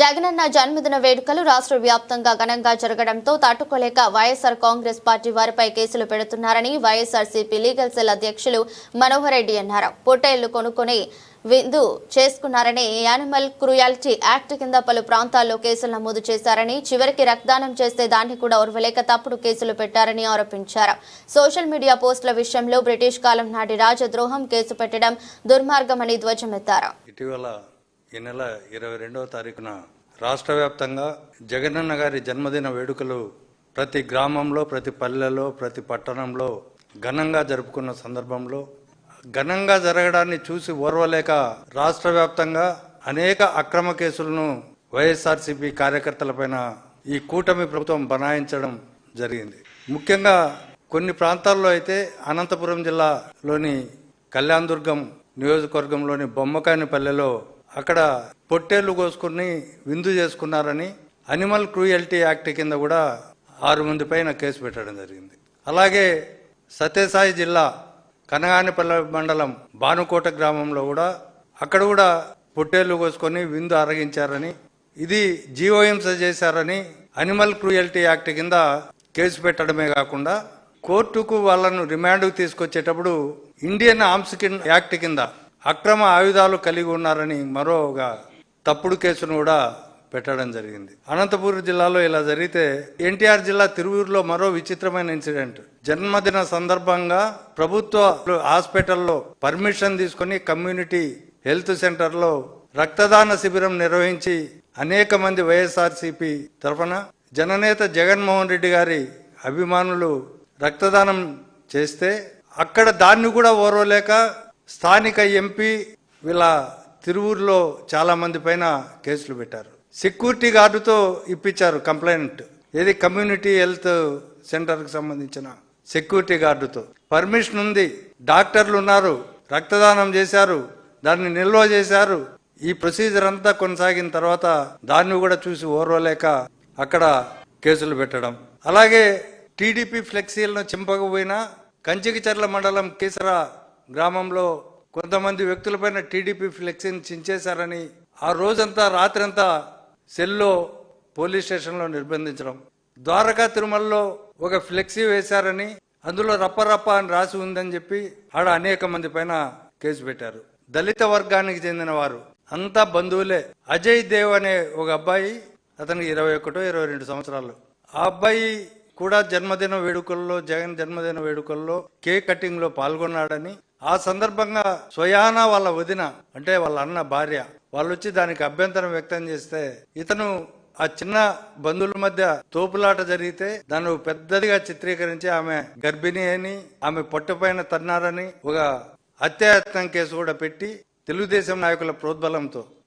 జగనన్న జన్మదిన వేడుకలు రాష్ట్ర వ్యాప్తంగా ఘనంగా జరగడంతో తట్టుకోలేక వైఎస్ఆర్ కాంగ్రెస్ పార్టీ వారిపై కేసులు పెడుతున్నారని వైఎస్ఆర్సీపీ లీగల్ సెల్ అధ్యక్షులు మనోహర్ రెడ్డి అన్నారు. పొట్టేళ్ళు కొనుక్కొని విందు చేసుకున్నారని యానిమల్ క్రూయాలిటీ యాక్ట్ కింద పలు ప్రాంతాల్లో కేసులు నమోదు చేశారని చివరికి రక్తదానం చేస్తే దాన్ని కూడా ఉర్వలేక తప్పుడు కేసులు పెట్టారని ఆరోపించారు. సోషల్ మీడియా పోస్టుల విషయంలో బ్రిటిష్ కాలం నాటి రాజద్రోహం కేసు పెట్టడం దుర్మార్గమని ధ్వజమెత్తారు. ఇటీవల ఈ నెల ఇరవై రెండవ తారీఖున రాష్ట్ర వ్యాప్తంగా జగనన్న గారి జన్మదిన వేడుకలు ప్రతి గ్రామంలో ప్రతి పల్లెలో ప్రతి పట్టణంలో ఘనంగా జరుపుకున్న సందర్భంలో ఘనంగా జరగడాన్ని చూసి ఓర్వలేక రాష్ట్ర వ్యాప్తంగా అనేక అక్రమ కేసులను వైఎస్ఆర్సీపీ కార్యకర్తలపైన ఈ కూటమి ప్రభుత్వం బనాయించడం జరిగింది. ముఖ్యంగా కొన్ని ప్రాంతాల్లో అయితే అనంతపురం జిల్లాలోని కళ్యాణదుర్గం నియోజకవర్గంలోని బొమ్మకాయని పల్లెలో అక్కడ పొట్టేళ్ళు కోసుకుని విందు చేసుకున్నారని అనిమల్ క్రూయల్టీ యాక్ట్ కింద కూడా ఆరు మంది పైన కేసు పెట్టడం జరిగింది. అలాగే సత్యసాయి జిల్లా కనగానిపల్లె మండలం భానుకోట గ్రామంలో కూడా అక్కడ కూడా పొట్టేళ్ళు కోసుకొని విందు అరగించారని ఇది జీవోహింస చేశారని అనిమల్ క్రూయల్టీ యాక్ట్ కింద కేసు పెట్టడమే కాకుండా కోర్టుకు వాళ్ళను రిమాండ్కు తీసుకొచ్చేటప్పుడు ఇండియన్ ఆర్మ్స్ యాక్ట్ కింద అక్రమ ఆయుధాలు కలిగి ఉన్నారని మరోగా తప్పుడు కేసును కూడా పెట్టడం జరిగింది. అనంతపురం జిల్లాలో ఇలా జరిగితే ఎన్టీఆర్ జిల్లా తిరువూరులో మరో విచిత్రమైన ఇన్సిడెంట్. జన్మదిన సందర్భంగా ప్రభుత్వ హాస్పిటల్లో పర్మిషన్ తీసుకొని కమ్యూనిటీ హెల్త్ సెంటర్లో రక్తదాన శిబిరం నిర్వహించి అనేక మంది వైఎస్ఆర్సీపీ తరఫున జననేత జగన్మోహన్ రెడ్డి గారి అభిమానులు రక్తదానం చేస్తే అక్కడ దాన్ని కూడా ఓర్వలేక స్థానిక ఎంపీ వీళ్ళ తిరువూరులో చాలా మంది పైన కేసులు పెట్టారు. సెక్యూరిటీ గార్డుతో ఇప్పించారు కంప్లైంట్. ఏది కమ్యూనిటీ హెల్త్ సెంటర్కి సంబంధించిన సెక్యూరిటీ గార్డుతో. పర్మిషన్ ఉంది. డాక్టర్లు ఉన్నారు. రక్తదానం చేశారు. దాన్ని నిల్వ చేశారు. ఈ ప్రొసీజర్ అంతా కొనసాగిన తర్వాత దాన్ని కూడా చూసి ఓర్వలేక అక్కడ కేసులు పెట్టడం. అలాగే టీడీపీ ఫ్లెక్సీలను చింపకపోయినా కంచికిచర్ల మండలం కీసర గ్రామంలో కొంతమంది వ్యక్తులపైన టీడీపీ ఫ్లెక్సీని చించేశారని ఆ రోజంతా రాత్రంతా సెల్లో పోలీస్ స్టేషన్లో నిర్బంధించడం. ద్వారకా తిరుమలలో ఒక ఫ్లెక్సీ వేశారని అందులో రప్పరప్ప అని రాసి ఉందని చెప్పి ఆడ అనేక మంది పైన కేసు పెట్టారు. దళిత వర్గానికి చెందిన వారు. అంతా బంధువులే. అజయ్ దేవ్ అనే ఒక అబ్బాయి అతనికి ఇరవై ఒకటో ఇరవై రెండు సంవత్సరాలు. ఆ అబ్బాయి కూడా జన్మదిన వేడుకల్లో జగన్ జన్మదిన వేడుకల్లో కేక్ కటింగ్లో పాల్గొన్నాడని ఆ సందర్భంగా స్వయానా వాళ్ళ వదిన అంటే వాళ్ళ అన్న భార్య వాళ్ళు వచ్చి దానికి అభ్యంతరం వ్యక్తం చేస్తే ఇతను ఆ చిన్న బంధువుల మధ్య తోపులాట జరిగితే దాన్ని పెద్దదిగా చిత్రీకరించి ఆమె గర్భిణి అని ఆమె పొట్టపైన తన్నారని ఒక హత్యాయత్నం కేసు కూడా పెట్టి తెలుగుదేశం నాయకుల ప్రోద్బలంతో